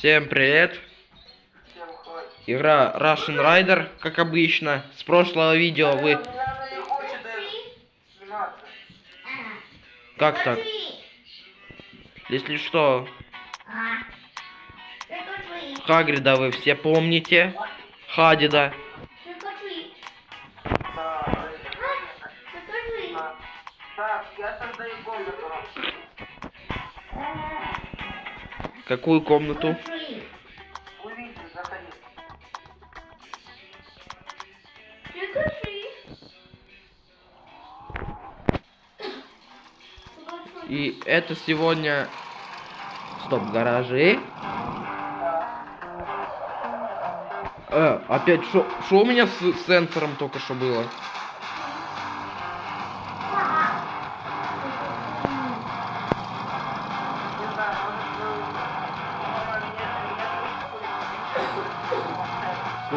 Всем привет! Игра Russian Rider, как обычно. С прошлого видео вы... Как так? Если что, Хагрида вы все помните. Хадида. Какую комнату? И это сегодня... Стоп, гаражи. Э, опять? Что у меня с сенсором только что было?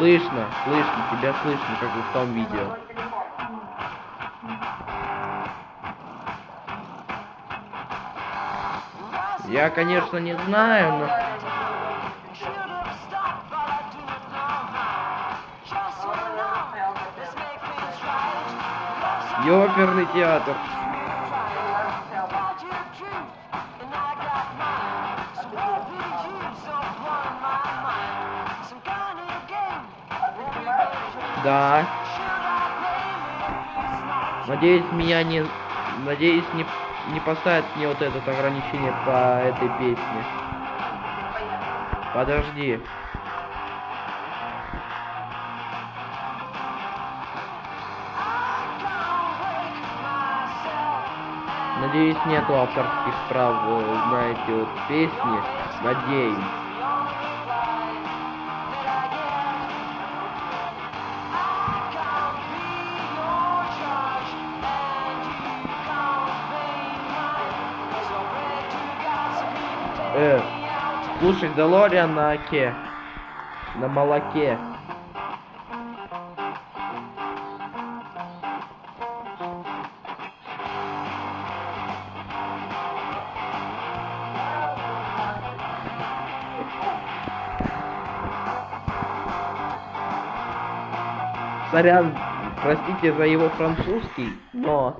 Слышно, слышно, тебя слышно, как и в том видео. Я, конечно, не знаю, но... Ёперный театр. Да. Надеюсь, меня не... Надеюсь, не, не поставят мне вот это ограничение по этой песне. Подожди. Надеюсь, нету авторских прав э, на эти вот песни. Надеюсь. Э, слушай, Делориан на оке. На молоке. Сорян, простите за его французский, но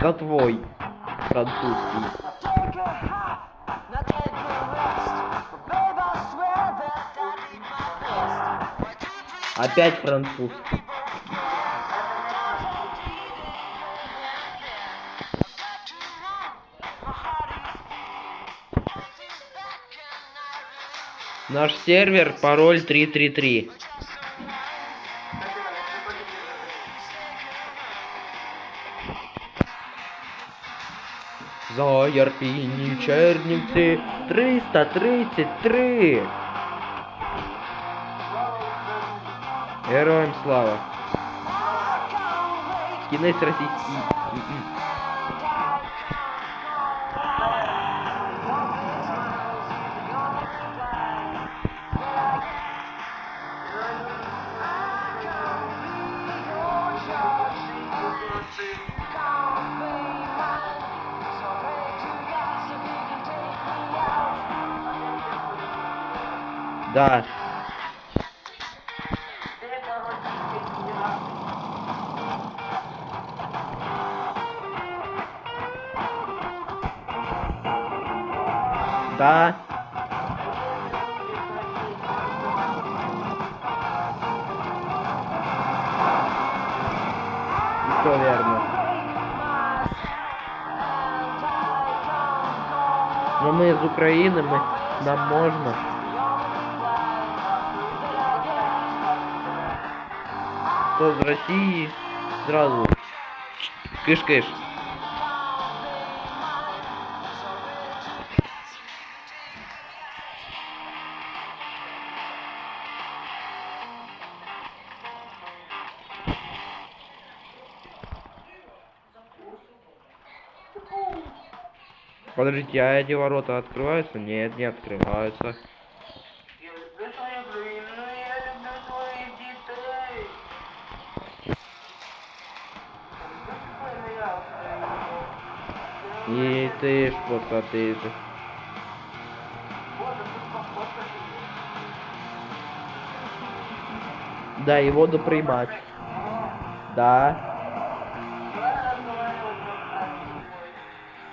за твой французский. Опять французский. Наш сервер, пароль 333. За Ярпінні Чернівці 333. Героям слава. Кінець російський. Да. Да. Все верно. Но мы из Украины, мы нам можно. Кто из России сразу кыш-кыш. Подождите, а эти ворота открываются? Нет, не открываются. Ти ж посади же. Вот, тут комфортно Да, і водоприймач. Да.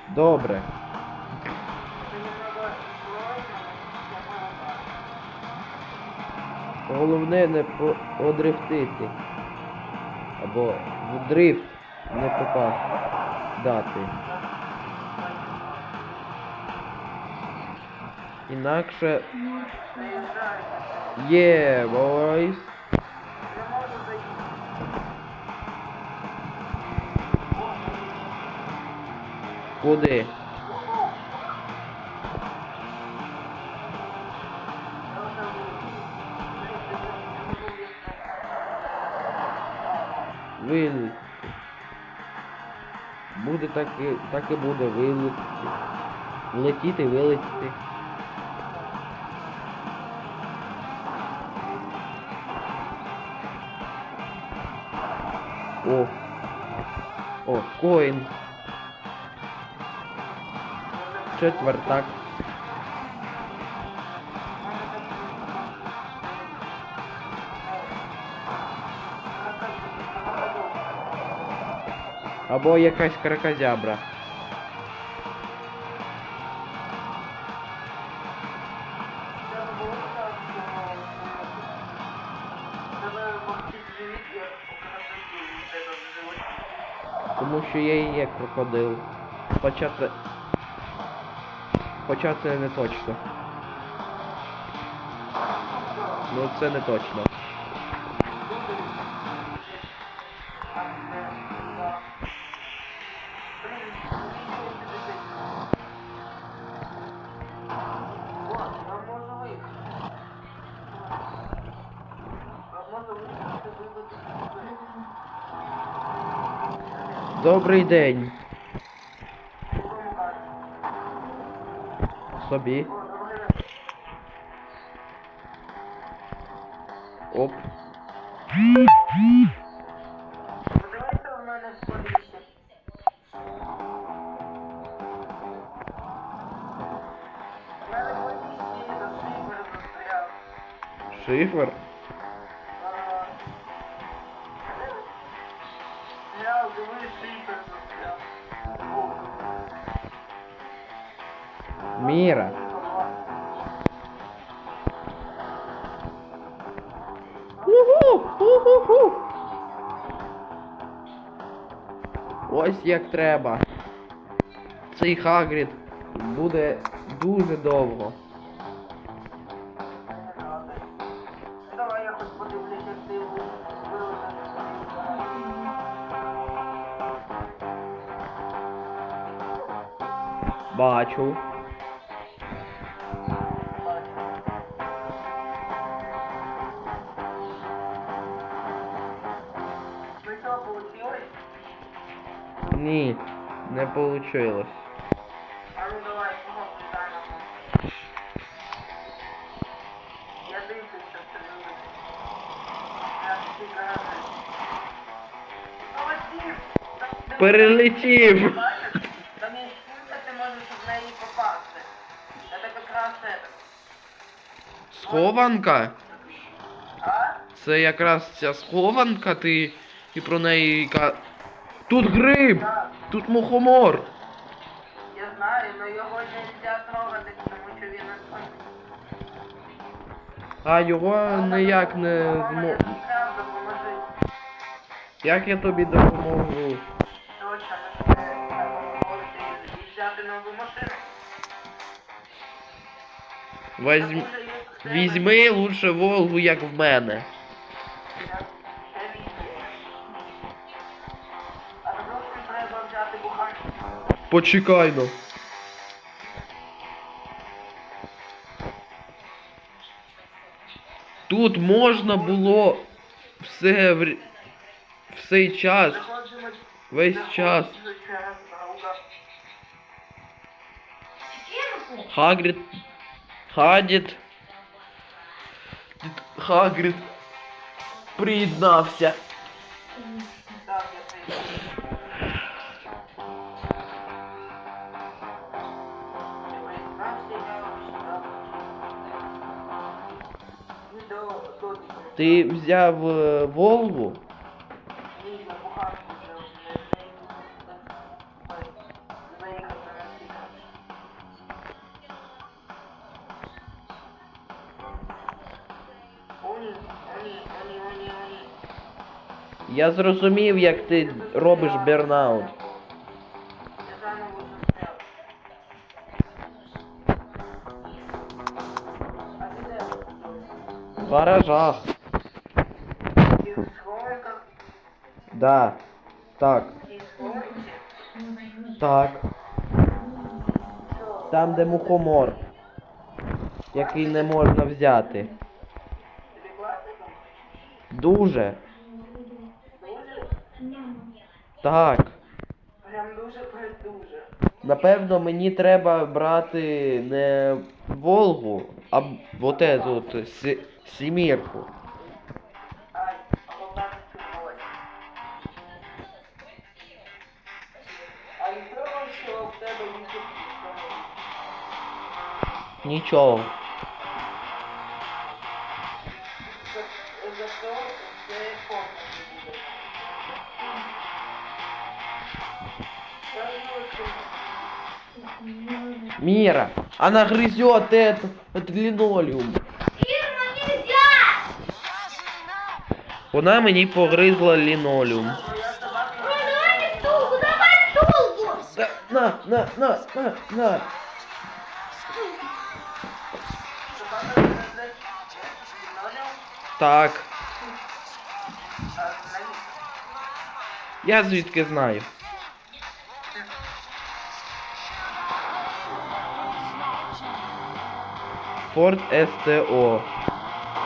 Добре. Головне не по- одрифтити. Або в дрифт не попадати. Інакше є бойс. Куди? Вилетіти. Буде так і, так і буде вилетіти. Влетіти, вилетіти. О. О, коін. Четвертак. Або якась кракозябра. Тому що я і є крокодил. Хоча це. Хоча це не точно. Ну це не точно. Добрий день. Собі. Оп. Давайте треба. Цей Хагрід буде дуже довго. Бачу. Ти Перелетів. Там є стінка, ти можеш в неї попасти. Це якраз це. Схованка? Це якраз ця схованка, ти і про неї ка. Тут гриб! Так. Тут мухомор! Я знаю, але його не можна трогати, тому що він не А його ніяк не змо. Як я тобі допоможу? Точно, взяти нову машину. Возьм... Візьми лучше Волгу, як в мене. Почекай ну. Тут можна було все в... р- в цей час, Заходимо- весь час. заходимо через наука. Хагрід. Хадід. Хагрід. Приєднався. Оні, оні, оні. Я зрозумів, як ти робиш бернаут. Я заново застряв. А ти де? В гаражах. Ти в схованках? Да. Так. Так. Там, де мухомор. Який не можна взяти. Дуже. Так. Прям дуже. Напевно, мені треба брати не Волгу, а вот эту от сі- сімірку. Що Мира, она грызет это, это линолеум. Ирма, нельзя! Вона мені погризла лінолеум. Ой, давай стулку, давай стулку! Да, на, на, на, на, на. Так, я звідки знаю. Форт СТО.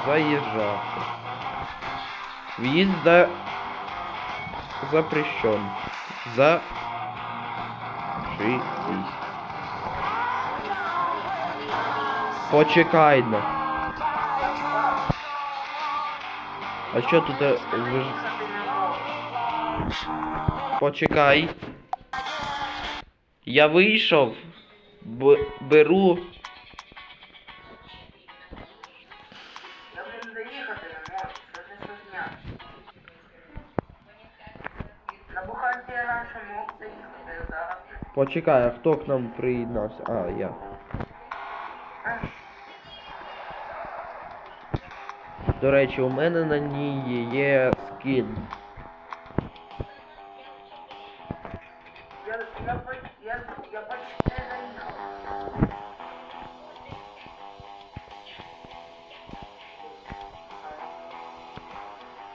Заезжал. Въезд за... запрещен. За... Шись. Почекай на. А що тут е, ви? Почекай. Я вийшов. Б... Беру. Почекай, а хто к нам приєднався? А, я. До речі, у мене на ній є скін.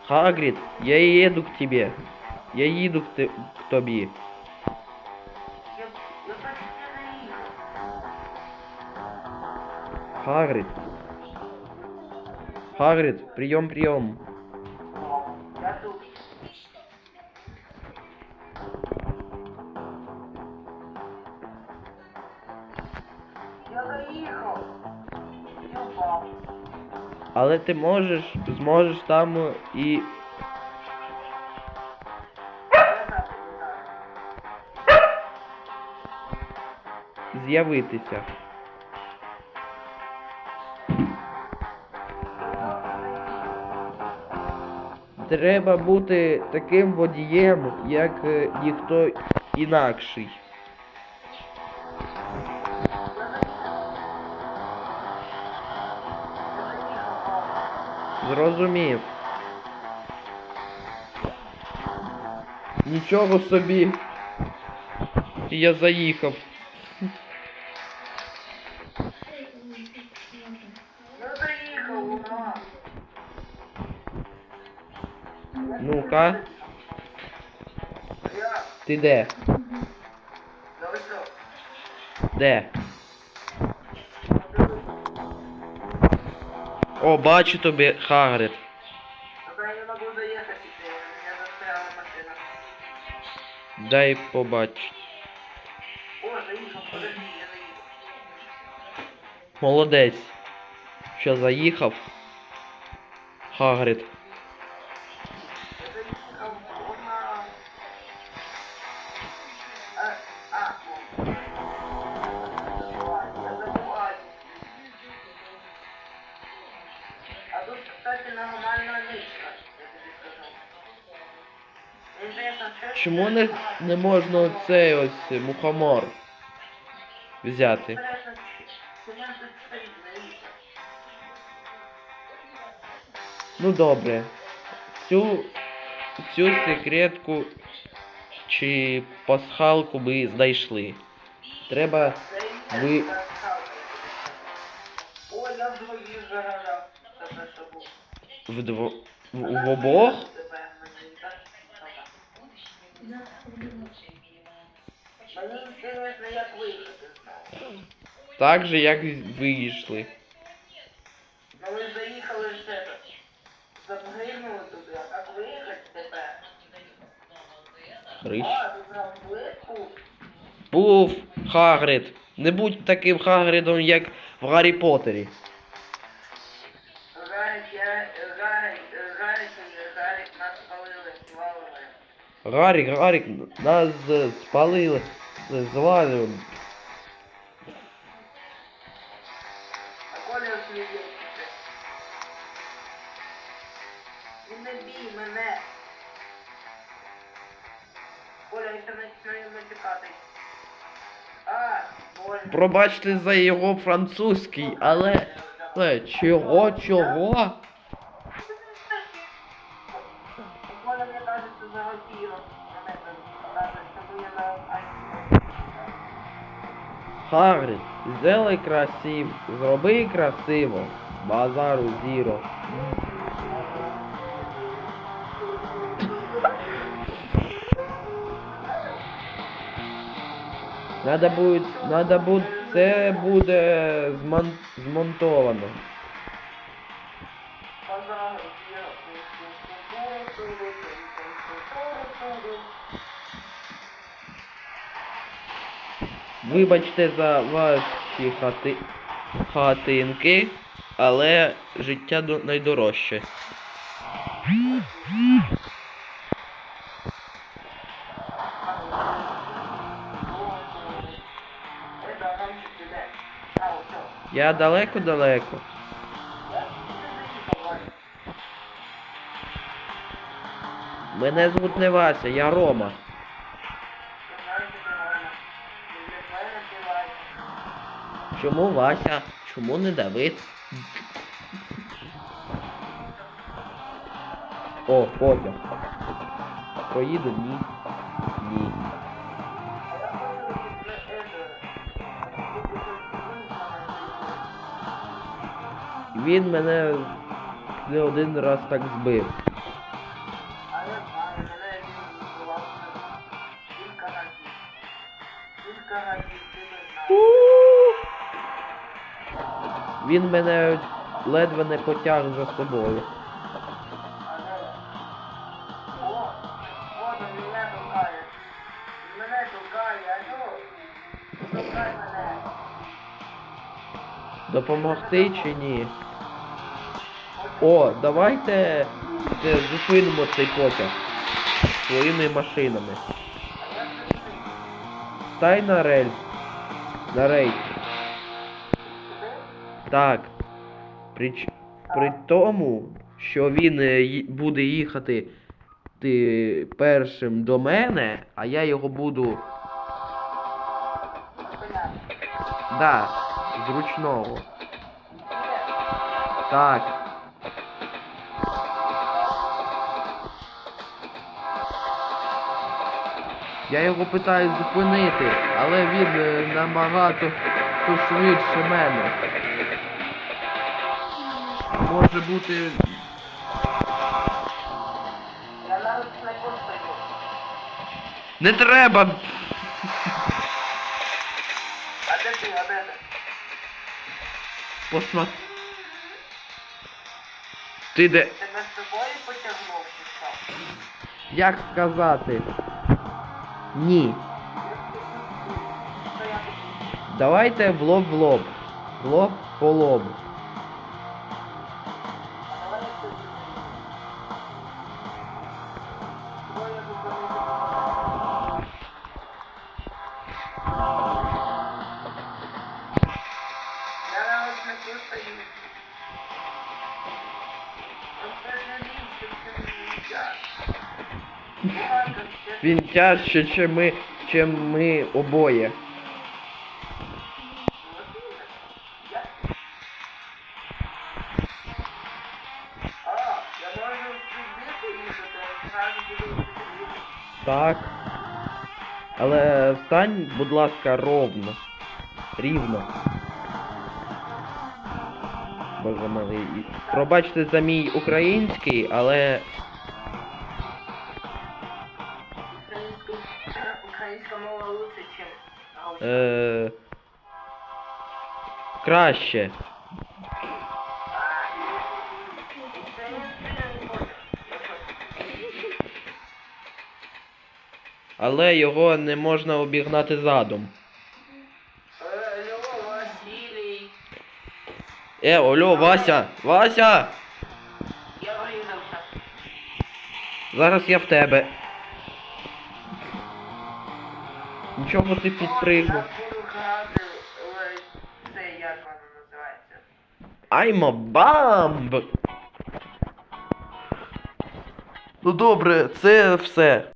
Хагрид, я еду к тебе. Я їду к, те- к тобі. Хагрид. Хагрид. Я впав. Але ти можеш, зможеш там і. З'явитися. Треба бути таким водієм, як е, ніхто інакший. Зрозумів. Нічого собі. Я заїхав. Ти де? Де? О, бачу тобі, Хагрид. Дай побач. О, заехал, подожди, я заехал. Молодець. Що заїхав? Хагрид. Не, можна оцей ось мухомор взяти? Ну добре. Цю, цю секретку чи пасхалку ми знайшли. Треба ви. Вдво... В, в обох? Так же, як вийшли. Ну ви заїхали ж це. Запригнули туди, а як виїхати тепер? А, близько? Був Хагрид. Не будь таким Хагридом, як в Гаррі Поттері. Гарик, я... Гарик, Гарик, Гарик, нас спалили, свалили. Гарік, Гарік, нас спалили. Він не бій мене. Коля, я починаю натікати. А, больно. Пробачте за його французький, але. Але чого, чого? Хагрид, зелий красиво, зроби красиво. Базару зіро. Надо будет, надо буде, це буде змон, змонтовано. Вибачте за ваші хати, хатинки, але життя до- найдорожче. Я далеко-далеко. Мене звуть не Вася, я Рома. Чому Вася? Чому не Давид? О, потяг. Поїду? Ні. Ні. Він мене не один раз так збив. Він мене ледве не потяг за собою. Допомогти чи ні? О, давайте е, зупинимо цей потяг своїми машинами. Стай на рельс. На рейс. Так. При, при тому, що він е, буде їхати ти, першим до мене, а я його буду. Да, зручного. Так. Я його питаю зупинити, але він е, набагато то швидше мене. Може бути. Не треба! А де ти, а де ти? Посма... Ти де. Тебе з собою потягнув чи що? Як сказати? Ні. Давайте в лоб в лоб. В лоб по лобу. Він тяжче, чим ми, чим ми обоє. Так. Але встань, будь ласка, ровно. Рівно. Боже милий. Пробачте за мій український, але. Краще. Але його не можна обігнати задом. Е, Алло, Вася! Вася! Я врізався. Зараз я в тебе. Нічого ти підпригнув. Я буду грати в це, як воно називається. I'm a bomb! Ну добре, це все.